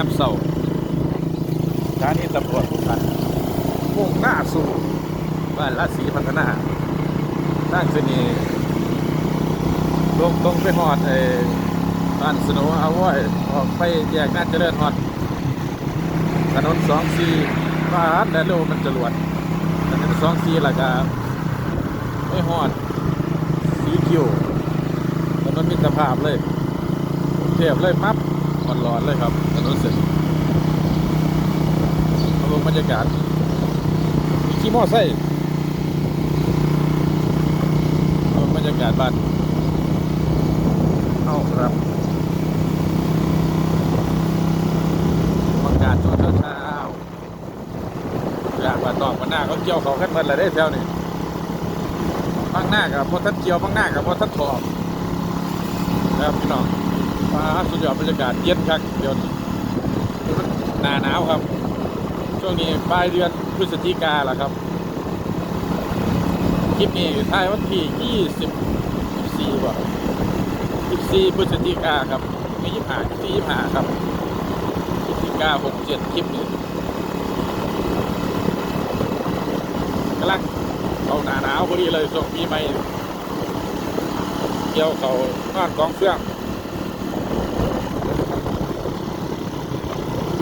ามเศร้าสถานีตำรวจทุกคันมุ่งหน้าสู่บ้านราศีพัฒนาตั้งเสนีลงตรงไปหอดไอ้บ้านสโนว์เอาไว้ออกไปแยกน่าเจริญหอดถนนสองสี่บ้านและโลมันจรวดถนนสองสี่ล้วก็ไม่หอดสีคิวถนนมิตรภาพเลยเทียบเลยมับอ่อนร้อนเลยครับ ถนนเส้นมาลงบรรยากาศมีขี่มอไซค์ลงบรรยากาศบ้านเอาครับบรรยากาศช่วงเช้าอยากว่าตอกมาหน้าเขาเกี่ยวเขาขึ้นมาเลยได้แถวนี้บางหน้ากับพอทัดเกี่ยวบางหน้ากับพอทัดถอดนะครับพี่น้องฟ้าสุดยอดบรรยากาศเย็นครับเดี๋ยวนี้ หนาหนาวครับ ช่วงนี้ปลายเดือนพฤศจิกาแล้วครับคลิปนี้ถ่ายวันที่24ว่ะ24พฤศจิกาครับไม่25 24 25ครับพฤศจิกา67คลิปนี้กำลังเขาหนาหนาวพอดีเลยช่งปีใหม่เกี่ยวเขานอนกองเฟื่อง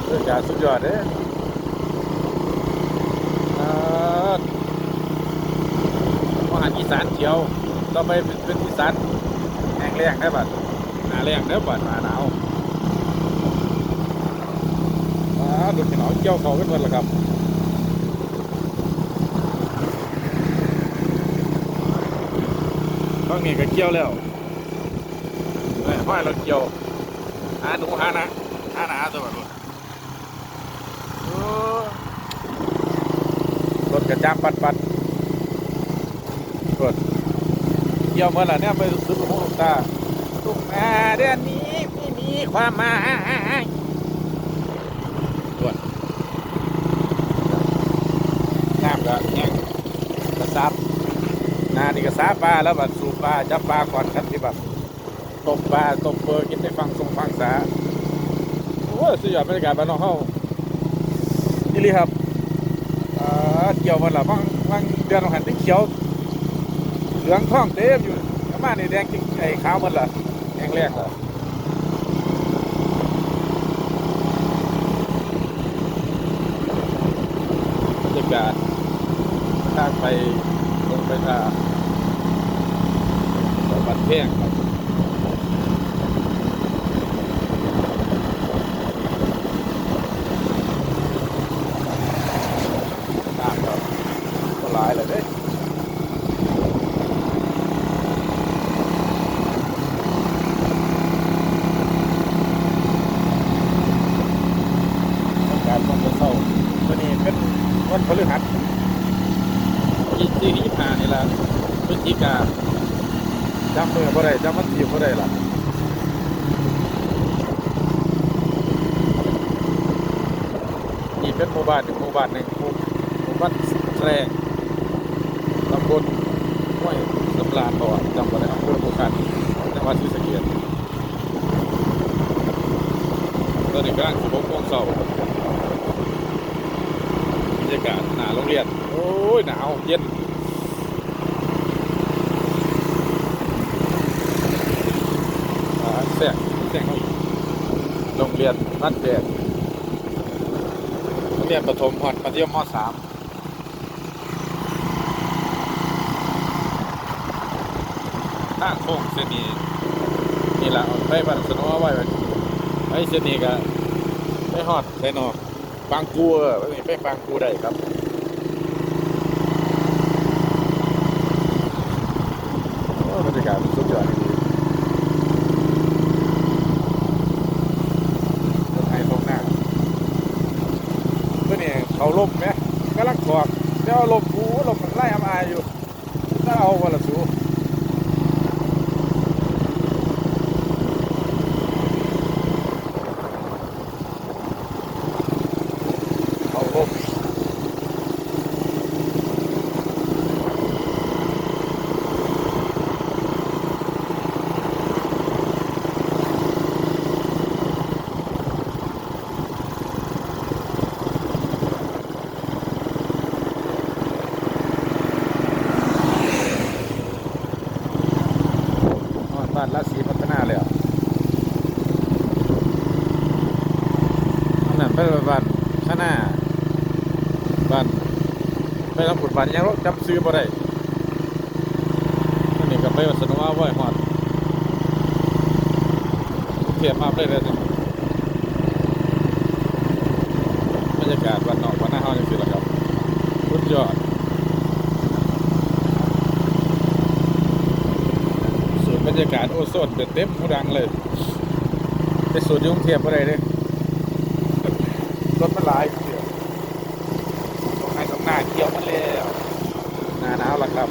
บรรยากาศสุดยอดเด้อ่าอาหารอีสานเขียว ต่อไปเป็นอีสานแห้งแล้งได้บัดหนาแรงได้บัดหนาหนาวอ่าดูพี่น้องเกี่ยวเขาเป็นวันละครับตองนี้ก็เกี่ยวแล้วเฮ้ยห้อยเราเกี่ยวหาหนูหานะหาหนาตัวแบบโอ้ร ถกระจามปัดปัดกดเกี่ยวเมื่อไหร่เนี่ยไปสุดหูลูกตาลูกอาเดือนนี้ไม่มีความหมายกดน้ำก็แห้งกระซับนานี่กระซาปลาแล้วแบบสูบปลาจับปลาก่อนครับที่แบบตกปลาตกเปอร์กินได้ฟังทรงฟังสาโอ้สุดยอดบรรยากาศบ้านนอกเฮานี่เลยครับ อ่าเกี่ยวมื่อไหร่บางบางเดือนเราหันไปเขียว เหลืองทองเต็มอยู่ข้างบ้านนี่แดงจริงไอ้ขาวมันละแดงแรกละบรรยากาศทางไปลงไปทางบัดเพ่งครับน้ำก็ก็หลายเลยเด้การวันเสาร์วันนี้เป็นวันพฤหัสยี่สี่ยี่ห้านี่ละพฤศจิกาจำเมื่อบ่ได้จำวันที่บ่ได้ล่ะนี่เป็นหมู่บ้านหนึ่งหมู่บ้านหนึ่งหมู่บ้านแรง บลห้วยสำราญบ่อจำบ่ได้อำเภอภูขันจังหวัดศรีสะเกษตอนนี้กำลังสิบหกโมงเช้าบรรยากาศหนาโรงเรียน โอ้ย หนาวเย็นแสงแสงโรงเรียนบ้านแดดโรงเรียนประถมพอดมัธยมมสางโค้งเส้นนี้นี่แหละไปบันสนอไว้ไว้เส้นนี้ก็ไปฮอดไปนอกบางกูเออไปไปบางกูได้ครับบรรยากาศมันสุดยอดจริงต้นไม้ตรงหน้าเพื่อนี่เขาลมไหมกำลังถอดเดี๋ยวลมกูลมมันไล่อำอายอยู่ถ้าเอาวันละสูเขาลม บ้านราศีพัฒนาแล้วอันนั้นไป บ้านข้างหน้าบ้านไปทำผุดบ้านยังรถจำซื้อบ่ได้นนี้ก็ไปวัดสนุว่าไหวหอดเทียบภาพได้เลยจ้ะบรรยากาศวันนอกวันหน้าเฮาจังซี่ล่ะครับสุดยอดสูตรบรรยากาศโอโซนเต็มหูดังเลยไปสูตรยุ่งเทียบอะไรเลย รถมันหลายเดียวต้องให้ต้องหน้าเกี่ยวมันแล้วหน้าหนาวละครับ